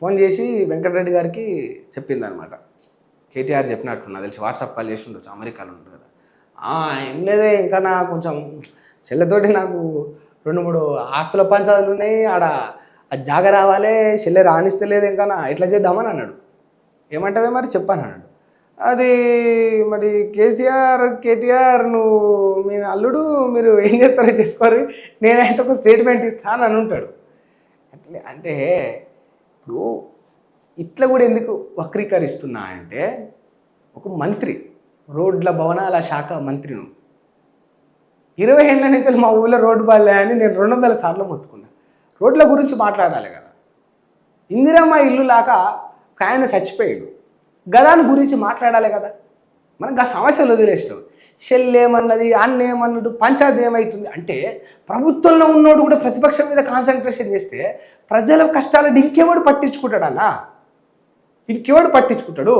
Phone చేసి వెంకటరెడ్డి గారికి చెప్పింది అనమాట కేటీఆర్ చెప్పినట్టు నాకు తెలిసి వాట్సాప్ కాల్ చేసి ఉండొచ్చు అమెరికాలో ఉంటుంది కదా. ఏం లేదే ఇంకా నా కొంచెం చెల్లెతోటి నాకు రెండు మూడు ఆస్తుల పంచాలు ఉన్నాయి ఆడ అది జాగ రావాలి చెల్లె రాణిస్తలేదు ఇంకా నా ఎట్లా చేద్దామని అన్నాడు. ఏమంటావే మరి చెప్పాను అన్నాడు. అది మరి కేసీఆర్ కేటీఆర్ నువ్వు మీ అల్లుడు మీరు ఏం చేస్తారో చేసుకోరు నేనైతే ఒక స్టేట్మెంట్ ఇస్తాను అని ఉంటాడు. అట్లే అంటే ఇప్పుడు ఇట్లా కూడా ఎందుకు వక్రీకరిస్తున్నా అంటే ఒక మంత్రి రోడ్ల భవనాల శాఖ మంత్రిను. ఇరవై ఏళ్ళ నుంచి మా ఊళ్ళో రోడ్డు బాలే అని నేను రెండు వందల సార్లు మొత్తుకున్నా. రోడ్ల గురించి మాట్లాడాలి కదా. ఇందిరమ్మ ఇల్లు లాగా ఒక ఆయన చచ్చిపోయాడు. గదాని గురించి మాట్లాడాలి కదా. మనకు ఆ సమస్యలు వదిలేసినాం. షెల్ అన్నేమన్నడు పంచాయతీ ఏమవుతుంది అంటే ప్రభుత్వంలో ఉన్నోడు కూడా ప్రతిపక్షం మీద కాన్సన్ట్రేషన్ చేస్తే ప్రజల కష్టాలను ఇంకెవడు పట్టించుకుంటాడన్నా? ఇంకెవడు పట్టించుకుంటాడు?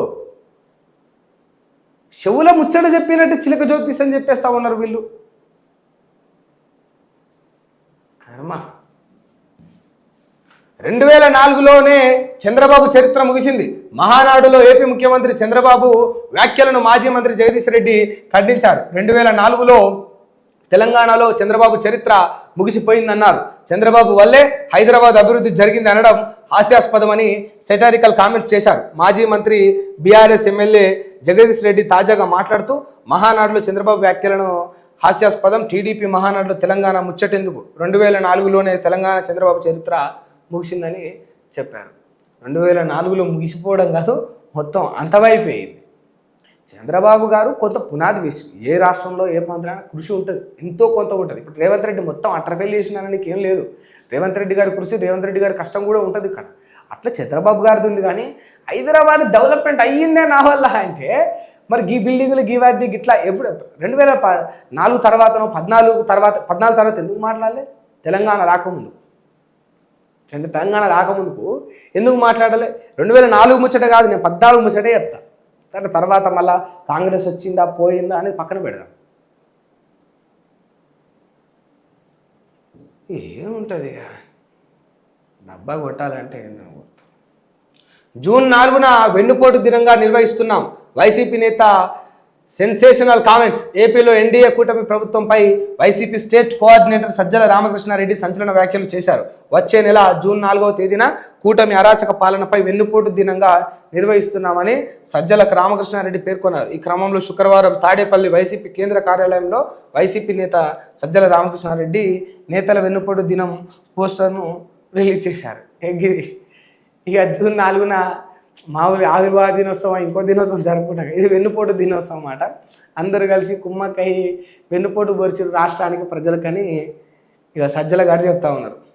చెవుల ముచ్చట చెప్పినట్టు చిలక జ్యోతిష్ అని చెప్పేస్తా ఉన్నారు వీళ్ళు. కర్మ. రెండు వేల నాలుగులోనే చంద్రబాబు చరిత్ర ముగిసింది. మహానాడులో ఏపీ ముఖ్యమంత్రి చంద్రబాబు వ్యాఖ్యలను మాజీ మంత్రి జగదీష్ రెడ్డి ఖండించారు. రెండు వేల నాలుగులో తెలంగాణలో చంద్రబాబు చరిత్ర ముగిసిపోయిందన్నారు. చంద్రబాబు వల్లే హైదరాబాద్ అభివృద్ధి జరిగింది అనడం హాస్యాస్పదమని సెటారికల్ కామెంట్స్ చేశారు. మాజీ మంత్రి బీఆర్ఎస్ ఎమ్మెల్యే జగదీష్ రెడ్డి తాజాగా మాట్లాడుతూ మహానాడులో చంద్రబాబు వ్యాఖ్యలను హాస్యాస్పదం టీడీపీ మహానాడులో తెలంగాణ ముచ్చటెందుకు? రెండు వేల నాలుగులోనే తెలంగాణ చంద్రబాబు చరిత్ర ముగిసిందని చెప్పారు. రెండు వేల నాలుగులో ముగిసిపోవడం కాదు మొత్తం అంతమైపోయింది. చంద్రబాబు గారు కొంత పునాది వేసి ఏ రాష్ట్రంలో ఏ ప్రాంతంలో కృషి ఉంటుంది. ఎంతో కొంత ఉంటుంది. ఇప్పుడు రేవంత్ రెడ్డి మొత్తం అట్రఫెల్ చేసినానికి ఏం లేదు. రేవంత్ రెడ్డి గారి కృషి రేవంత్ రెడ్డి గారి కష్టం కూడా ఉంటుంది ఇక్కడ. అట్లా చంద్రబాబు గారిది ఉంది కానీ హైదరాబాద్ డెవలప్మెంట్ అయ్యిందే నా వల్ల అంటే మరి గీ బిల్డింగ్లు గీ వాటిని గిట్లా ఎప్పుడు రెండు వేల ప నాలుగు తర్వాతనో పద్నాలుగు తర్వాత పద్నాలుగు తర్వాత ఎందుకు మాట్లాడలేదు? తెలంగాణ రాకముందు. అంటే తెలంగాణ రాకముందుకు ఎందుకు మాట్లాడలే? రెండు వేల నాలుగు ముచ్చట కాదు నేను పద్నాలుగు ముచ్చటే చెప్తా. సరే తర్వాత మళ్ళా కాంగ్రెస్ వచ్చిందా పోయిందా అనేది పక్కన పెడదాం. ఏముంటుంది ఇక? డబ్బా కొట్టాలంటే జూన్ నాలుగున వెన్నుపోటు దినంగా నిర్వహిస్తున్నాం వైసీపీ నేత సెన్సేషనల్ కామెంట్స్ ఏపీలో ఎన్డీఏ కూటమి ప్రభుత్వంపై YCP state coordinator Sajjala Ramakrishna Reddy సంచలన వ్యాఖ్యలు చేశారు. వచ్చే నెల జూన్ నాలుగవ తేదీన కూటమి అరాచక పాలనపై వెన్నుపోటు దినంగా నిర్వహిస్తున్నామని సజ్జల రామకృష్ణారెడ్డి పేర్కొన్నారు. ఈ క్రమంలో శుక్రవారం తాడేపల్లి వైసీపీ కేంద్ర కార్యాలయంలో వైసీపీ నేత సజ్జల రామకృష్ణారెడ్డి నేతల వెన్నుపోటు దినం పోస్టర్ను రిలీజ్ చేశారు. ఎగ్గి ఇక జూన్ నాలుగున మామూలుగా ఆవిర్వాద దినోత్సవం ఇంకో దినోత్సవం జరుపుకుంటాం. ఇది వెన్నుపోటు దినోత్సవం అన్నమాట. అందరూ కలిసి కుమ్మక్కై వెన్నుపోటు బరిచి రాష్ట్రానికి ప్రజలకని ఇక సజ్జల గారు చెప్తా ఉన్నారు.